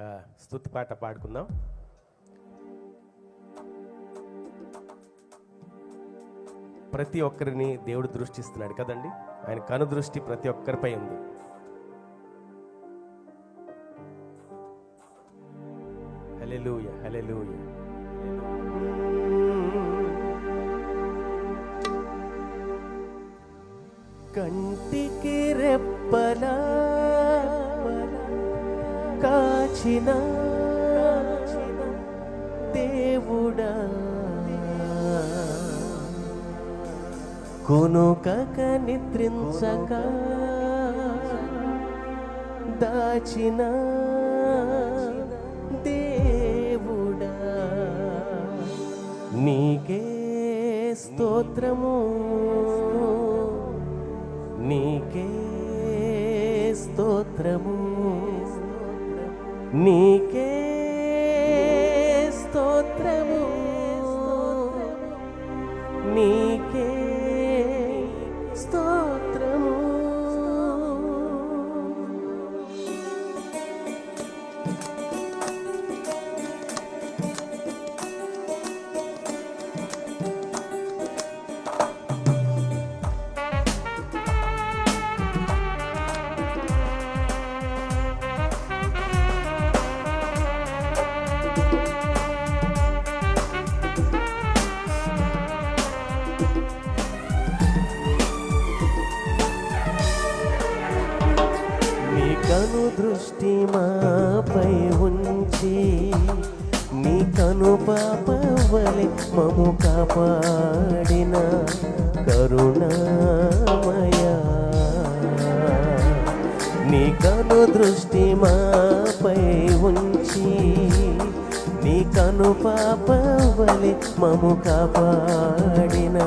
ఒక పాట పాడుకుందాం. ప్రతి ఒక్కరిని దేవుడు దృష్టిస్తున్నాడు కదండి? ఆయన కను దృష్టి ప్రతి ఒక్కరిపై ఉంది. హలెలూయ హలెలూయ కంటికి రెప్పలా కాచిన దేవుడా. కొనుకక నిద్రించక దాచిన దేవుడా. నీకే స్తోత్రము నీకే స్తోత్రము. नीके కను దృష్టి మాపై ఉంచి నీ కను పాపవలె మము కాపాడిన కరుణామయా. నీ కను దృష్టి మాపై ఉంచి నీ కను పాపవలె మము కాపాడిన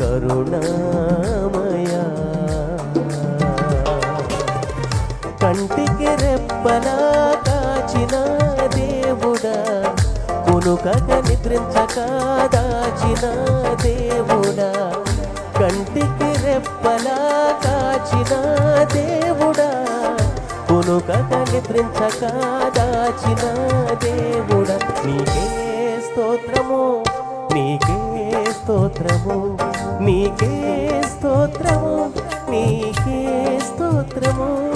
కరుణామయా. కంటికి రెప్పలా కాచిన దేవుడా? కొనుకగ నిద్రించక దాచిన దేవుడా? కంటికి రెప్పలా కాచిన దేవుడా? కొనుకగ నిద్రించక దాచిన దేవుడా? నీకే స్తోత్రము నీకే స్తోత్రము నీకే స్తోత్రము నీకే స్తోత్రము.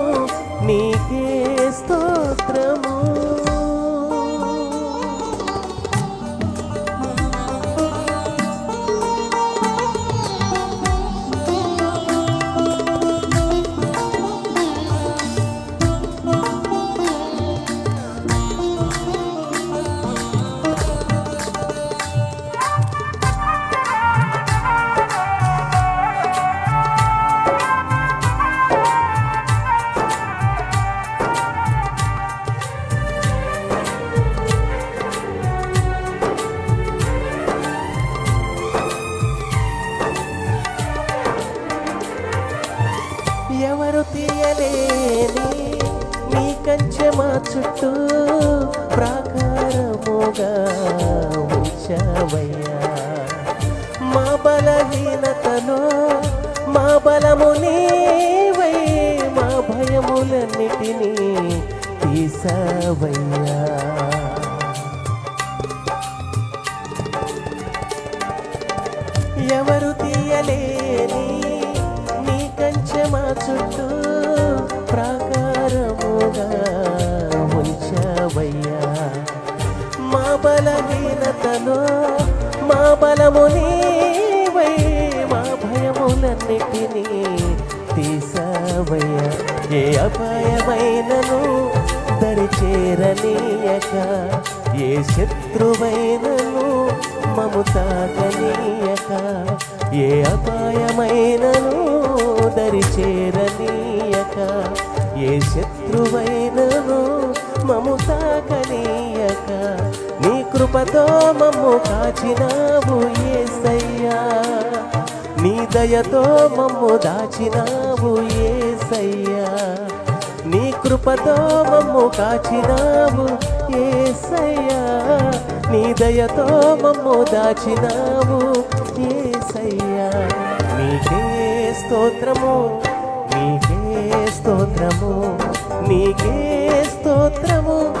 చుట్టూ ప్రాకారముగా ఉంచవయ్యా. మా బలహీనతను మా బలము నీవై మా భయములన్నిటినీ తీసవయ్యా. ఎవరు తీయలేని నీ కంచె మా చుట్టూ ప్రాకారముగా బలహీనతలో మా బలము నీవై మా భయములన్నిటినీ తీసవయ్యా. ఏ అపాయమైనను దరిచేరనీయక ఏ శత్రువైనను మము తాకనీయక ఏ అపాయమైనను దరిచేరనీయక ఏ శత్రువైనను మము కృపతో మమ్ము కాచినావు ఏసయ్యా. నీ దయతో మమ్ము దాచినావు ఏసయ్యా. నీ కృపతో మమ్ము కాచినావు ఏసయ్యా. నీ దయతో మమ్ము దాచినావు ఏసయ్యా. నీకే స్తోత్రము నీకే స్తోత్రము నీకే స్తోత్రము.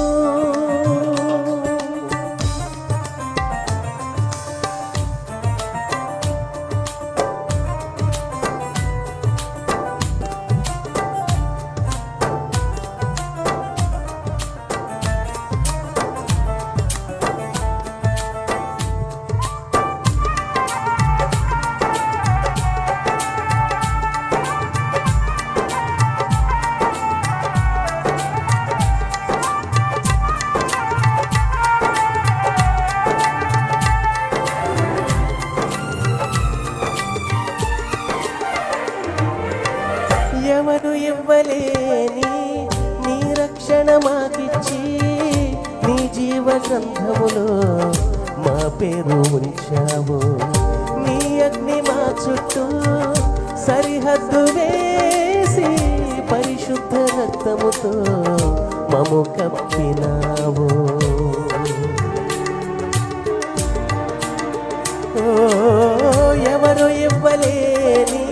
గ్రంథములో మా పేరు ఉంచావు. నీ అగ్ని మా చుట్టూ సరిహద్దు వేసి పరిశుద్ధ రక్తముతో మము కప్పినావు. ఎవరు ఇవ్వలేని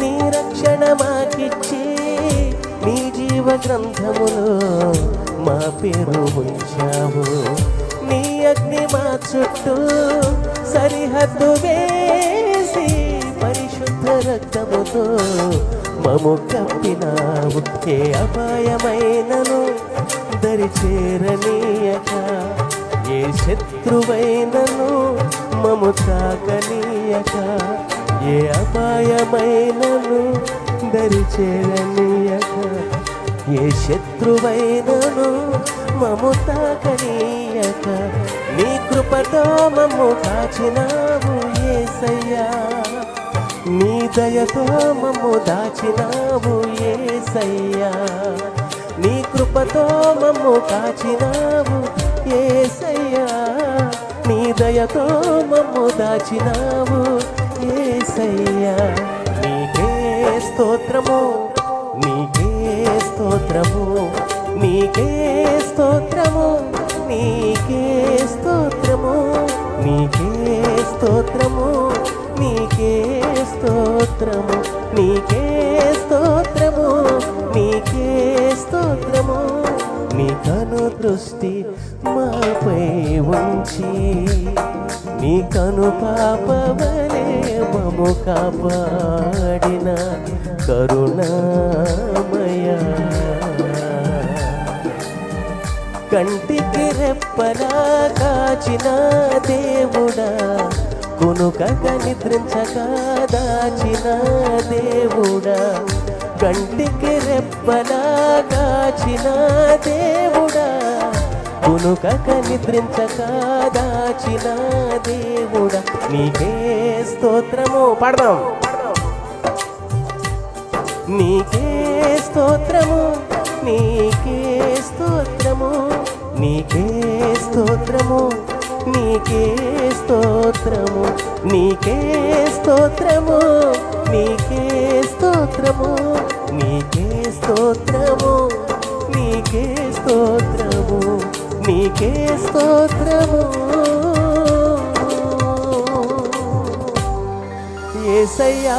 నీ రక్షణ మాకిచ్చి నీ జీవ గ్రంథములో మా పేరు ఉంచావు. నీ అగ్ని మా చుట్టూ సరిహద్దు వేసి పరిశుద్ధ రక్తముతో మము కప్పినావు. ఏ అపాయమైనను దరి చేరనీయక ఏ శత్రువైనను మము తాకనీయక. ఏ అపాయమైనను దరి చేరనీయక ఏ శత్రువైనను మము తాకనీయక? నీ కృపతో మమ్ము కాచినావు ఏసయ్యా. నీ దయతో మమ్ము దాచినావు ఏసయ్యా. నీ కృపతో మమ్ము కాచినావు ఏసయ్యా. నీ దయతో మమ్ము దాచినావు ఏసయ్యా. నీకే స్తోత్రము. స్తోత్రము. నీకే స్తోత్రము నీకే స్తోత్రము నీకే స్తోత్రము నీకే స్తోత్రము నీకే స్తోత్రము నీకే స్తోత్రము. నీ కను దృష్టి మాపై ఉంచి నీ కను పాపవలే మము కాపాడిన కరుణామయ. కంటికి రెప్పలా కాచిన దేవుడా కునుకక నిద్రించక దాచిన దేవుడా. కంటికి రెప్పలా కాచిన దేవుడా కునుకక నిద్రించక దాచిన దేవుడా నీకే స్తోత్రము. పాడదాం. నీకే స్తోత్రము నీకే స్తోత్రము నీకే స్తోత్రము నీకే స్తోత్రము నీకే స్తోత్రము నీకే స్తోత్రము నీకే స్తోత్రము నీకే స్తోత్రము నీకే స్తోత్రము. ఏసయ్యా.